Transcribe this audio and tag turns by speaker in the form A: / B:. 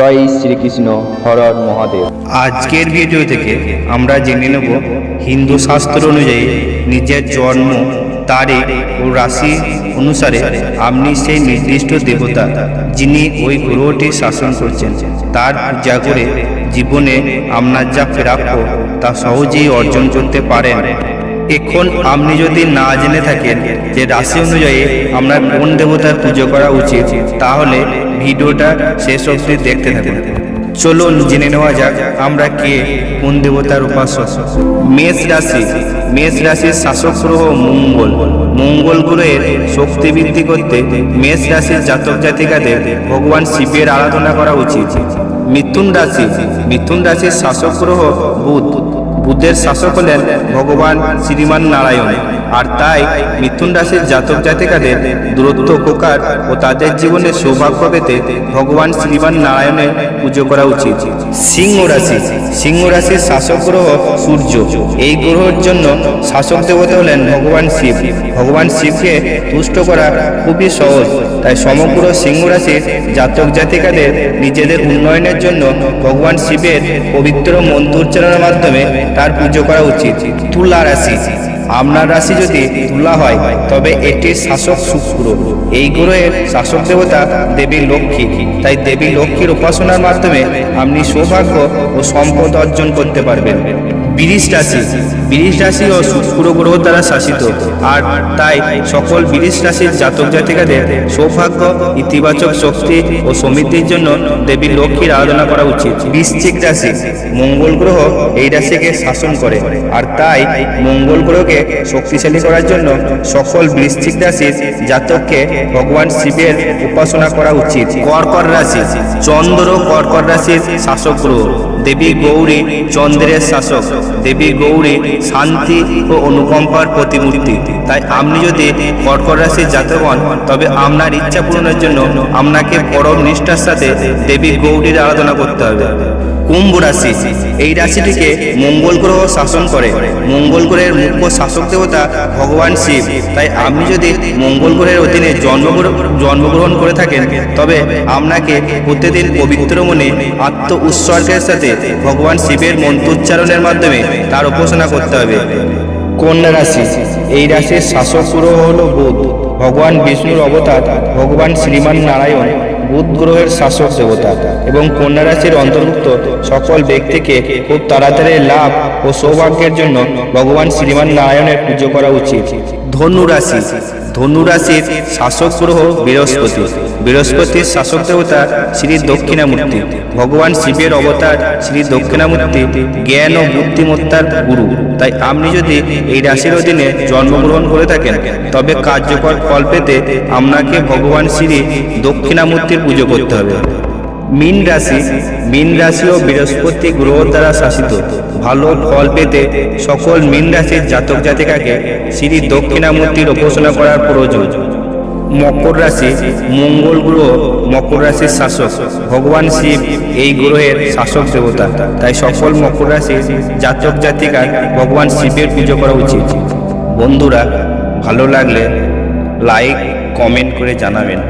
A: জয় Shrikrishna horror Mahadev.
B: আজকের video থেকে আমরা জেনে নেব হিন্দু শাস্ত্র অনুযায়ী নিজের জন্ম, তারিখ ও রাশি অনুসারে আপনি সেই নির্দিষ্ট দেবতা যিনি ওই গ্রহটি শাসন করছেন, তার পূজা করে জীবনে আপনার যা প্রাপ্য তা সহজেই অর্জন করতে পারেন। এখন আপনি যদি না জেনে থাকেন যে রাশি অনুযায়ী আপনার কোন দেবতার পুজো করা উচিত, তাহলে ভিডিওটা শেষ অবধি দেখতে থাকুন। চলুন জেনে নেওয়া যাক আমরা কে, কোন দেবতার উপাসক। মেষ রাশি, মেষ রাশির শাসক গ্রহ মঙ্গল। মঙ্গল গ্রহের শক্তি বৃদ্ধি করতে মেষ রাশির জাতক জাতিকাদের ভগবান শিবের আরাধনা করা উচিত। মিথুন রাশি, মিথুন রাশির শাসক গ্রহ বুধ। বুদ্ধের শাসক হলেন ভগবান শ্রীমান নারায়ণ। আর তাই মিথুন রাশির জাতক জাতিকাদের দূরত্ব, উপকার ও তাদের জীবনে সৌভাগ্য পেতে ভগবান শ্রীমান নারায়ণের পুজো করা উচিত। সিংহ রাশি, সিংহ রাশির শাসক গ্রহ সূর্য। এই গ্রহের জন্য শাসক দেবতা হলেন ভগবান শিব। ভগবান শিবকে তুষ্ট করা খুবই সহজ। তাই সমগ্র সিংহ রাশির জাতক জাতিকাদের নিজেদের উন্নয়নের জন্য ভগবান শিবের পবিত্র মন্ত্রোচ্চারণের মাধ্যমে তার পুজো করা উচিত। তুলা রাশি আপনার রাশি যদি তুলা হয়, তবে এটি শাসক শুক্র। এই গ্রহের শাসক দেবতা দেবী লক্ষ্মী। তাই দেবী লক্ষ্মীর উপাসনার মাধ্যমে আপনি সৌভাগ্য ও সম্পদ অর্জন করতে পারবেন। বৃষ রাশি। বৃষ রাশি ও শুক্র গ্রহ দ্বারা শাসিত। আর তাই সকল বৃষ রাশির জাতক জাতিকাদের সৌভাগ্য, ইতিবাচক শক্তি ও সমৃদ্ধির জন্য দেবী লক্ষ্মীর আরাধনা করা উচিত। বৃশ্চিক রাশি, মঙ্গল গ্রহ এই রাশিকে শাসন করে। আর তাই মঙ্গল গ্রহকে শক্তিশালী করার জন্য সকল বৃশ্চিক রাশির জাতককে ভগবান শিবের উপাসনা করা উচিত। কর্কট রাশি, চন্দ্র কর্কট রাশির শাসক গ্রহ। দেবী গৌরী চন্দ্রের শাসক। দেবী গৌরী, শান্তি ও অনুকম্পার প্রতিমূর্তি। তাই আপনি যদি কর্কট রাশির জাতক হন তবে আপনার ইচ্ছা পূরণের জন্য আপনাকে পরম নিষ্ঠার সাথে দেবী গৌরীর আরাধনা করতে হবে। কুম্ভ রাশি, এই রাশিটিকে মঙ্গল গ্রহ শাসন করে। মঙ্গল গ্রহের মুখ্য শাসক দেবতা ভগবান শিব। তাই আপনি যদি মঙ্গল গ্রহের অধীনে জন্মগ্রহণ করে থাকেন, তবে আপনাকে প্রতিদিন পবিত্র মনে আত্ম উৎসর্গের সাথে ভগবান শিবের মন্ত্রোচ্চারণের মাধ্যমে তার উপাসনা করতে হবে। কন্যা রাশি? এই রাশির শাসক গ্রহ হল বুধ। ভগবান বিষ্ণুর অবতার, ভগবান শ্রীমান নারায়ণ। বুধ গ্রহের শাসক দেবতা এবং কন্যা রাশির অন্তর্ভুক্ত সকল ব্যক্তিকে খুব তাড়াতাড়ি লাভ ও সৌভাগ্যের জন্য ভগবান শ্রীমান নারায়ণের পুজো করা উচিত। ধনু রাশি। ধনু রাশির শাসক গ্রহ বৃহস্পতি। বৃহস্পতির শাসক দেবতা শ্রী দক্ষিণামূর্তি। ভগবান শিবের অবতার শ্রী দক্ষিণামূর্তি। জ্ঞান ও বুদ্ধিমত্তার গুরু। তাই আপনি যদি এই রাশির অধীনে জন্মগ্রহণ করে থাকেন, তবে কার্যকর ফল পেতে আপনাকে ভগবান শ্রী দক্ষিণামূর্তির পুজো করতে হবে। মীন রাশি মীন রাশি ও বৃহস্পতি গ্রহ দ্বারা শাসিত। ভালো ফল পেতে সকল মীন রাশির জাতক জাতিকাকে শ্রী দক্ষিণামূর্তির উপাসনা করার প্রয়োজন। মকর রাশি, মঙ্গল গ্রহ, মকর রাশির শাসক। ভগবান শিব এই গ্রহের শাসক দেবতা। তাই সকল মকর রাশির জাতক জাতিকার ভগবান শিবের পুজো করা উচিত। বন্ধুরা, ভালো লাগলে লাইক কমেন্ট করে জানাবেন।